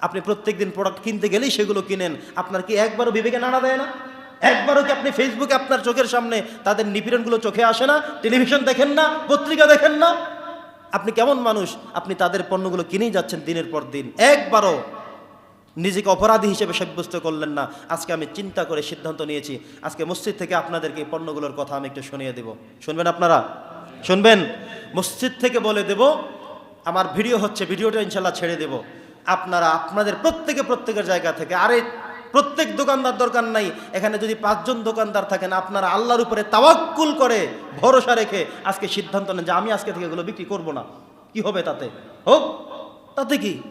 আপনি প্রত্যেক দিন প্রোডাক্ট কিনতে গেলেই সেগুলো কিনেন। আপনার কি একবারও বিবেকে নাড়া দেয় না? একবারও কি আপনি ফেসবুকে আপনার চোখের সামনে তাদের নিপীড়নগুলো চোখে আসে না? টেলিভিশন দেখেন না? পত্রিকা দেখেন না? আপনি কেমন মানুষ? আপনি তাদের পণ্যগুলো কিনেই যাচ্ছেন দিনের পর দিন। একবারও নিজেকে অপরাধী হিসেবে সাব্যস্ত করলেন না। আজকে আমি চিন্তা করে সিদ্ধান্ত নিয়েছি। আজকে মসজিদ থেকে আপনাদেরকে এই পণ্যগুলোর কথা আমি একটু শুনিয়ে দেব। শুনবেন আপনারা? শুনবেন? মসজিদ থেকে বলে দেব, আমার ভিডিও হচ্ছে, ভিডিওটা ইনশাল্লাহ ছেড়ে দেব। আপনারা, আপনাদের প্রত্যেকে প্রত্যেকের জায়গা থেকে। আরে, প্রত্যেক দোকানদার দরকার নাই। এখানে যদি পাঁচজন দোকানদার থাকেন, আপনারা আল্লাহর উপরে তাওয়াক্কুল করে ভরসা রেখে আজকে সিদ্ধান্ত নেন যে আমি আজকে থেকে এগুলো বিক্রি করব না। কি হবে তাতে? হোক, তাতে কি?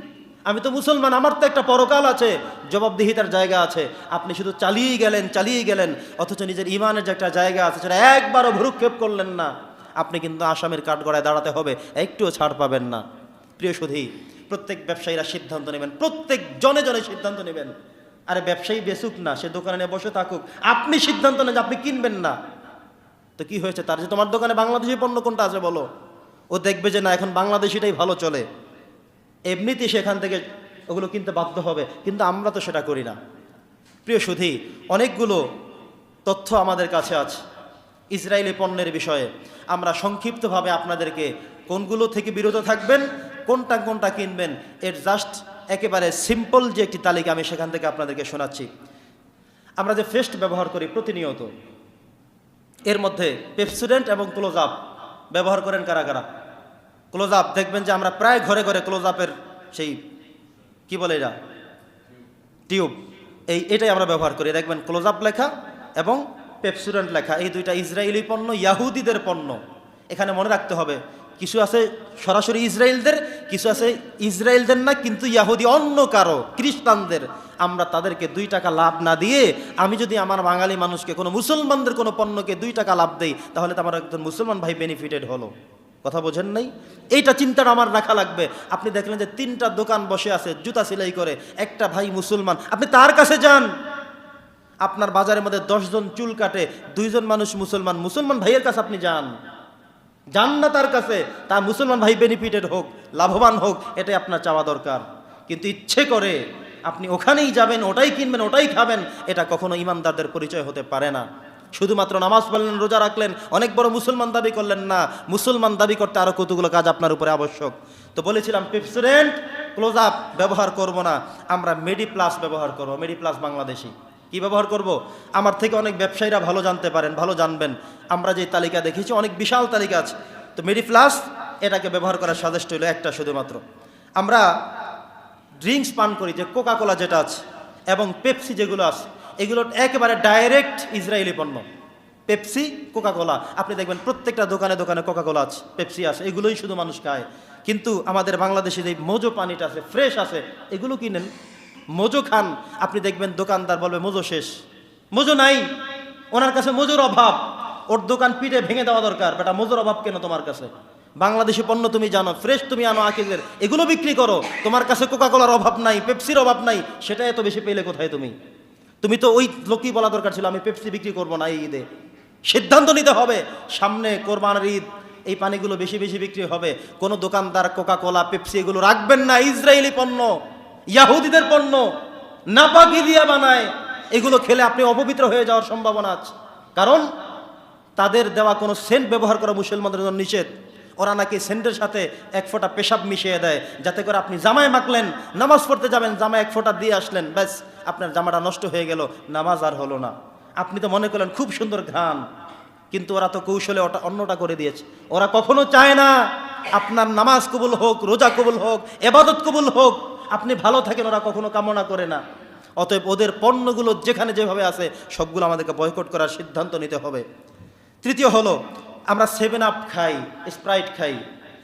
আমি তো মুসলমান, আমার তো একটা পরকাল আছে, জবাবদিহিতার জায়গা আছে। আপনি শুধু চালিয়ে গেলেন চালিয়ে গেলেন, অথচ নিজের ইমানের যে একটা জায়গা আছে, সেটা একবারও ভ্রুক্ষেপ করলেন না। আপনি কিন্তু আসামের কাঠগড়ায় দাঁড়াতে হবে, একটুও ছাড় পাবেন না। প্রিয় সুধী প্রত্যেক ব্যবসায়ীরা সিদ্ধান্ত নেবেন। প্রত্যেক জনে জনে সিদ্ধান্ত নেবেন। আরে ব্যবসায়ী বেসুক না, সে দোকানে বসে থাকুক। আপনি সিদ্ধান্ত নেন যে আপনি কিনবেন না। তো কি হয়েছে? তার যে তোমার দোকানে বাংলাদেশি পণ্য কোনটা আছে বলো? ও দেখবে যে না, এখন বাংলাদেশিটাই ভালো চলে। এমনিতেই সেখান থেকে ওগুলো কিনতে বাধ্য হবে। কিন্তু আমরা তো সেটা করি না। প্রিয় সুধী, অনেকগুলো তথ্য আমাদের কাছে আছে ইসরায়েলি পণ্যের বিষয়ে। আমরা সংক্ষিপ্তভাবে আপনাদেরকে কোনগুলো থেকে বিরত থাকবেন কোনটা কোনটা কিনবেন, এর জাস্ট একেবারে সিম্পল যে একটি তালিকা আমি সেখান থেকে আপনাদেরকে শোনাচ্ছি। আমরা যে ফেস্ট ব্যবহার করি প্রতিনিয়ত, এর মধ্যে পেপসুডেন্ট এবং ক্লোজ আপ ব্যবহার করেন কারা কারা? ক্লোজ আপ দেখবেন যে আমরা প্রায় ঘরে ঘরে ক্লোজ আপের সেই, কি বলে এটা? টিউব এই এটাই আমরা ব্যবহার করি। দেখবেন ক্লোজ আপ লেখা এবং পেপসুডেন্ট লেখা। এই দুইটা ইসরায়েলি পণ্য ইয়াহুদিদের পণ্য। এখানে মনে রাখতে হবে কিছু আছে সরাসরি ইসরায়েলদের, কিছু আছে ইসরায়েলদের না, কিন্তু ইয়াহুদি অন্য কারও, খ্রিস্টানদের। আমরা তাদেরকে দুই টাকা লাভ না দিয়ে, আমি যদি আমার বাঙালি মানুষকে, কোনো মুসলমানদের কোনো পণ্যকে দুই টাকা লাভ দেই, তাহলে তো আমার একজন মুসলমান ভাই বেনিফিটেড হলো। কথা বোঝেন নাই? এইটা চিন্তাটা আমার রাখা লাগবে। আপনি দেখলেন যে তিনটা দোকান বসে আছে, জুতা সেলাই করে, একটা ভাই মুসলমান। আপনি তার কাছে যান। আপনার বাজারের মধ্যে দশজন চুল কাটে, দুইজন মানুষ মুসলমান মুসলমান ভাইয়ের কাছে আপনি যান। যান তার কাছে তার মুসলমান ভাই বেনিফিটেড হোক, লাভবান হোক, এটাই আপনার চাওয়া দরকার। কিন্তু ইচ্ছে করে আপনি ওখানেই যাবেন, ওটাই কিনবেন, ওটাই খাবেন, এটা কখনো ইমানদারদের পরিচয় হতে পারে না। শুধুমাত্র নামাজ পড়লেন, রোজা রাখলেন, অনেক বড় মুসলমান দাবি করলেন না, মুসলমান দাবি করতে আরও কতগুলো কাজ আপনার উপরে আবশ্যক। তো বলেছিলাম পেপসুডেন্ট ক্লোজ আপ, ব্যবহার করব না, আমরা মেডি প্লাস ব্যবহার করব, মেডি প্লাস বাংলাদেশি। কি ব্যবহার করব? আমার থেকে অনেক ব্যবসায়ীরা ভালো জানতে পারেন, ভালো জানবেন। আমরা যে তালিকা দেখেছি, অনেক বিশাল তালিকা আছে। তো মেডি প্লাস এটাকে ব্যবহার করার সাজেস্ট হলো একটা শুধুমাত্র। আমরা ড্রিঙ্কস পান করি, যে কোকা কোলা যেটা আছে, এবং পেপসি যেগুলো আছে, এগুলো একেবারে ডাইরেক্ট ইসরায়েলি পণ্য। পেপসি কোকা কোলা আপনি দেখবেন প্রত্যেকটা দোকানে দোকানে কোকা কোলা আছে পেপসি আছে, এগুলোই শুধু মানুষ খায়। কিন্তু আমাদের বাংলাদেশে যে মোজো পানিটা আছে ফ্রেশ আছে, এগুলো কিনেন মোজো খান। আপনি দেখবেন দোকানদার বলবে, মোজো শেষ। মোজো নাই। ওনার কাছে মজুর অভাব। ওর দোকান পিঠে ভেঙে দেওয়া দরকার। বেটা, মজুর অভাব কেন তোমার কাছে? বাংলাদেশি পণ্য তুমি জানো, ফ্রেশ তুমি আনো আকিদের এগুলো বিক্রি করো। তোমার কাছে কোকা কোলার অভাব নাই, পেপসির অভাব নাই। সেটা এত বেশি পেলে কোথায় তুমি? তুমি তো ওই লোকই বলা দরকার ছিল, আমি পেপসি বিক্রি করব না এই ঈদে। সিদ্ধান্ত নিতে হবে। সামনে কোরবানের ঈদ। এই পানিগুলো বেশি বেশি বিক্রি হবে। কোনো দোকানদার কোকা কোলা পেপসি এগুলো রাখবেন না। ইসরায়েলি পণ্য। ইয়াহুদিদের পণ্য নাপাকি দিয়া বানায়, এগুলো খেলে আপনি অপবিত্র হয়ে যাওয়ার সম্ভাবনা আছে। কারণ তাদের দেওয়া কোনো সেন্ট ব্যবহার করা মুসলমানদের জন্য নিষেধ। ওরা নাকি সেন্টের সাথে এক ফোঁটা পেশাব মিশিয়ে দেয়, যাতে করে আপনি জামায় মাখলেন, নামাজ পড়তে যাবেন, জামায় এক ফোঁটা দিয়ে আসলেন, ব্যাস, আপনার জামাটা নষ্ট হয়ে গেল, নামাজ আর হলো না। আপনি তো মনে করলেন খুব সুন্দর ঘ্রাণ, কিন্তু ওরা তো কৌশলে ওটা অন্যটা করে দিয়েছে। ওরা কখনো চায় না, আপনার নামাজ কবুল হোক, রোজা কবুল হোক, এবাদত কবুল হোক আপনি ভালো থাকেন, ওরা কখনো কামনা করে না। অতএব ওদের পণ্যগুলো যেখানে যেভাবে আছে, সবগুলো আমাদেরকে বয়কট করার সিদ্ধান্ত নিতে হবে। তৃতীয় হলো, আমরা সেভেন আপ খাই স্প্রাইট খাই।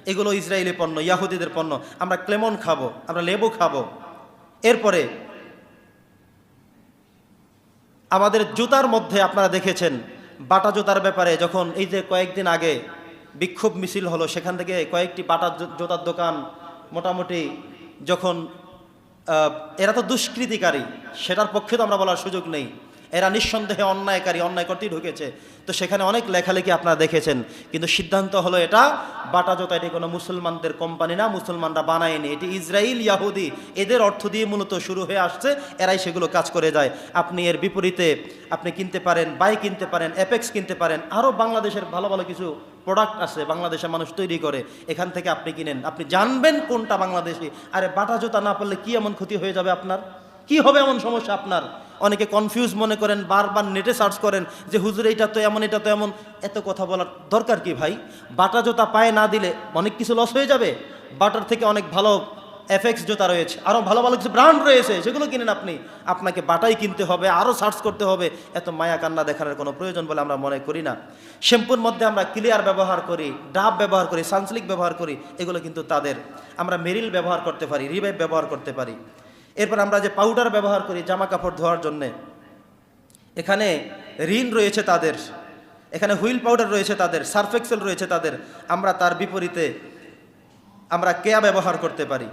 এগুলো ইসরায়েলি পণ্য, ইয়াহুদিদের পণ্য। আমরা ক্লেমন খাব, আমরা লেবু খাব। এরপরে, আমাদের জুতার মধ্যে আপনারা দেখেছেন, বাটা জুতার ব্যাপারে যখন এই যে কয়েকদিন আগে বিক্ষোভ মিছিল হলো, সেখান থেকে কয়েকটি বাটা জুতার দোকান মোটামুটি যখন এরা তো দুষ্কৃতিকারী সেটার পক্ষে তো আমরা বলার সুযোগ নেই। এরা নিঃসন্দেহে অন্যায়কারী, অন্যায় করতেই ঢুকেছে। তো সেখানে অনেক লেখালেখি আপনারা দেখেছেন। কিন্তু সিদ্ধান্ত হলো এটা, বাটা জোতা, এটি কোনো মুসলমানদের কোম্পানি না, মুসলমানরা বানায়নি। এটি ইসরায়েল ইয়াহুদি, এদের অর্থ দিয়ে মূলত শুরু হয়ে আসছে, এরাই সেগুলো কাজ করে যায়। আপনি এর বিপরীতে আপনি কিনতে পারেন বাইক কিনতে পারেন অ্যাপেক্স কিনতে পারেন আরও বাংলাদেশের ভালো ভালো কিছু প্রোডাক্ট আছে বাংলাদেশের মানুষ তৈরি করে। এখান থেকে আপনি কিনেন। আপনি জানবেন কোনটা বাংলাদেশি। আরে বাটা জুতা না পড়লে কি এমন ক্ষতি হয়ে যাবে আপনার? কি হবে এমন সমস্যা আপনার? অনেকে কনফিউজ মনে করেন, বারবার নেটে সার্চ করেন যে, হুজুর এটা তো এমন, এটা তো এমন। এত কথা বলার দরকার কি ভাই? বাটা জুতা পায়ে না দিলে অনেক কিছু লস হয়ে যাবে। বাটার থেকে অনেক ভালো এফএক্স জুতা রয়েছে আরও ভালো ভালো কিছু ব্র্যান্ড রয়েছে, সেগুলো কিনেন আপনি। আপনাকে বাটাই কিনতে হবে আরও সার্চ করতে হবে। এত মায়া কান্না দেখানোর কোনো প্রয়োজন বলে আমরা মনে করি না। শ্যাম্পুর মধ্যে আমরা ক্লিয়ার ব্যবহার করি, ডাব ব্যবহার করি সানসিল্ক ব্যবহার করি, এগুলো কিন্তু তাদের। আমরা মেরিল ব্যবহার করতে পারি রিভাইভ ব্যবহার করতে পারি। এরপর আমরা যে পাউডার ব্যবহার করি জামা কাপড় ধোয়ার জন্যে, এখানে ঋণ রয়েছে তাদের, এখানে হুইল পাউডার রয়েছে তাদের সার্ফেক্সেল রয়েছে তাদের, আমরা তার বিপরীতে আমরা কেয়া ব্যবহার করতে পারি।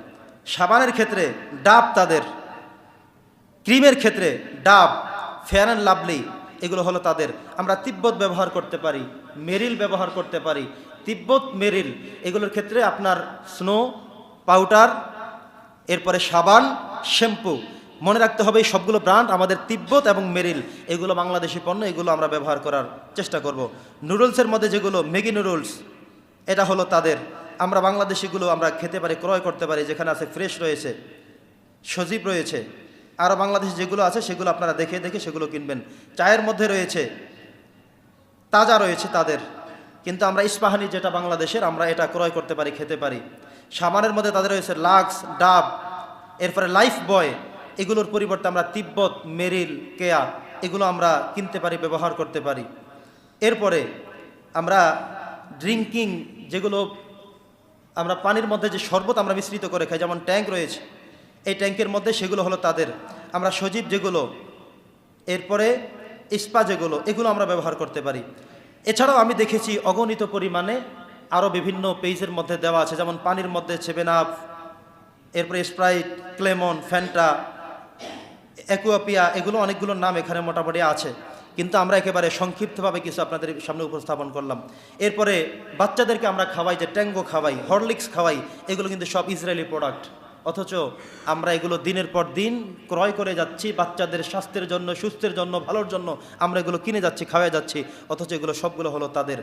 সাবানের ক্ষেত্রে ডাব তাদের, ক্রিমের ক্ষেত্রে ডাব ফেয়ার অ্যান্ড লাভলি এগুলো হলো তাদের। আমরা তিব্বত ব্যবহার করতে পারি, মেরিল ব্যবহার করতে পারি, তিব্বত মেরিল, এগুলোর ক্ষেত্রে আপনার স্নো পাউডার এরপরে সাবান, শ্যাম্পু। মনে রাখতে হবে এই সবগুলো ব্র্যান্ড আমাদের তিব্বত এবং মেরিল। এগুলো বাংলাদেশি পণ্য, এগুলো আমরা ব্যবহার করার চেষ্টা করব। নুডলসের মধ্যে যেগুলো, ম্যাগি নুডলস, এটা হলো তাদের। আমরা বাংলাদেশিগুলো আমরা খেতে পারি, ক্রয় করতে পারি, যেখানে আছে ফ্রেশ রয়েছে, সজীব রয়েছে। আরও বাংলাদেশে যেগুলো আছে, সেগুলো আপনারা দেখে দেখে সেগুলো কিনবেন। চায়ের মধ্যে রয়েছে, তাজা রয়েছে তাদের। কিন্তু আমরা ইস্পাহানি যেটা বাংলাদেশের, আমরা এটা ক্রয় করতে পারি, খেতে পারি। সাবানের মধ্যে তাদের রয়েছে লাক্স, ডাব, এরপরে লাইফ বয়, এগুলোর পরিবর্তে আমরা তিব্বত, মেরিল, কেয়া, এগুলো আমরা কিনতে পারি, ব্যবহার করতে পারি। এরপরে আমরা ড্রিঙ্কিং যেগুলো আমরা পানির মধ্যে যে শরবত আমরা মিশ্রিত করে খাই, যেমন ট্যাঙ্ক রয়েছে, এই ট্যাঙ্কের মধ্যে সেগুলো হলো তাদের। আমরা সজীব যেগুলো, এরপরে ইস্পা যেগুলো, এগুলো আমরা ব্যবহার করতে পারি। এছাড়াও আমি দেখেছি অগণিত পরিমাণে আরও বিভিন্ন পেজের মধ্যে দেওয়া আছে, যেমন পানির মধ্যে আপ এরপরে স্প্রাইট, ক্লেমন, ফ্যান্টা অ্যাকুয়াপিয়া এগুলো অনেকগুলো নাম এখানে মোটামুটি আছে। কিন্তু আমরা একেবারে সংক্ষিপ্তভাবে কিছু আপনাদের সামনে উপস্থাপন করলাম। এরপরে বাচ্চাদেরকে আমরা খাওয়াই, যে ট্যাঙ্গো খাওয়াই, হরলিক্স খাওয়াই, এগুলো কিন্তু সব ইসরায়েলি প্রোডাক্ট অথচ আমরা এগুলো দিনের পর দিন ক্রয় করে যাচ্ছি, বাচ্চাদের স্বাস্থ্যের জন্য, সুস্থের জন্য, ভালোর জন্য আমরা এগুলো কিনে যাচ্ছি খাওয়া যাচ্ছি, অথচ এগুলো সবগুলো হলো তাদের